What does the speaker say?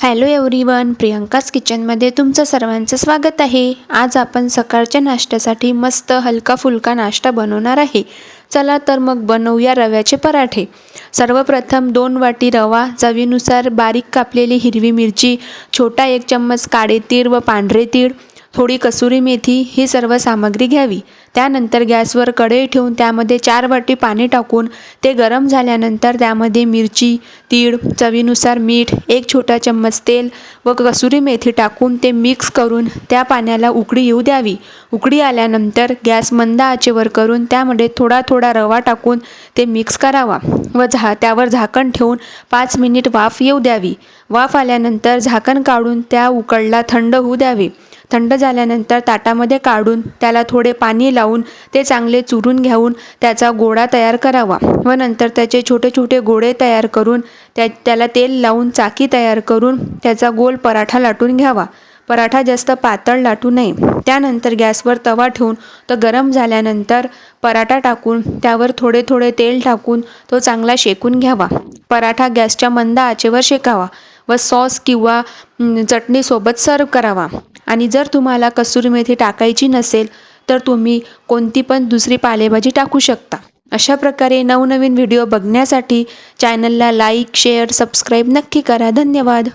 Hello everyone प्रियंकाच किचनमध्ये तुमचं सर्वांचं स्वागत आहे. आज आपण सकाळच्या नाश्त्यासाठी मस्त हलका फुलका नाश्ता बनवणार आहे. चला तर मग बनवूया रव्याचे पराठे. सर्वप्रथम दोन वाटी रवा चवीनुसार बारीक कापलेली हिरवी मिरची छोटा एक चम्मच काळे तीळ व पांढरे तीळ थोडी कसुरी मेथी ही सर्व सामग्री घ्यावी. त्यानंतर गॅसवर कढई ठेवून त्यामध्ये चार वाटी पाणी टाकून ते गरम झाल्यानंतर त्यामध्ये मिरची तीळ चवीनुसार मीठ एक छोटा चम्मच तेल व कसुरी मेथी टाकून ते मिक्स करून त्या पाण्याला उकळी येऊ द्यावी. उकळी आल्यानंतर गॅस मंद आचेवर करून त्यामध्ये थोडा थोडा रवा टाकून ते मिक्स करावा व झा त्यावर झाकण ठेवून पाच मिनिट वाफ येऊ द्यावी. वाफ आल्यानंतर झाकण काढून त्या उकळला थंड होऊ द्यावे. थंड झाल्यानंतर ताटामध्ये काढून त्याला थोडे पाणी लावून ते चांगले चुरून घेऊन त्याचा गोळा तयार करावा व नंतर त्याचे छोटे छोटे गोळे तयार करून त्या त्याला तेल लावून चाकी तयार करून त्याचा गोल पराठा लाटून घ्यावा. पराठा जास्त पातळ लाटू नये. त्यानंतर गॅसवर तवा ठेवून तो गरम झाल्यानंतर पराठा टाकून त्यावर थोडे थोडे तेल टाकून तो चांगला शेकून घ्यावा. पराठा गॅसच्या मंद आचेवर शेकावा व सॉस किंवा चटणीसोबत सर्व करावा. आणि जर तुम्हाला कसुरी मेथी टाकायची नसेल तर तुम्ही कोणती पण दुसरी पालेभाजी टाकू शकता. अशा प्रकारे नवनवीन व्हिडिओ बघण्यासाठी चॅनलला लाईक शेअर सबस्क्राईब नक्की करा. धन्यवाद.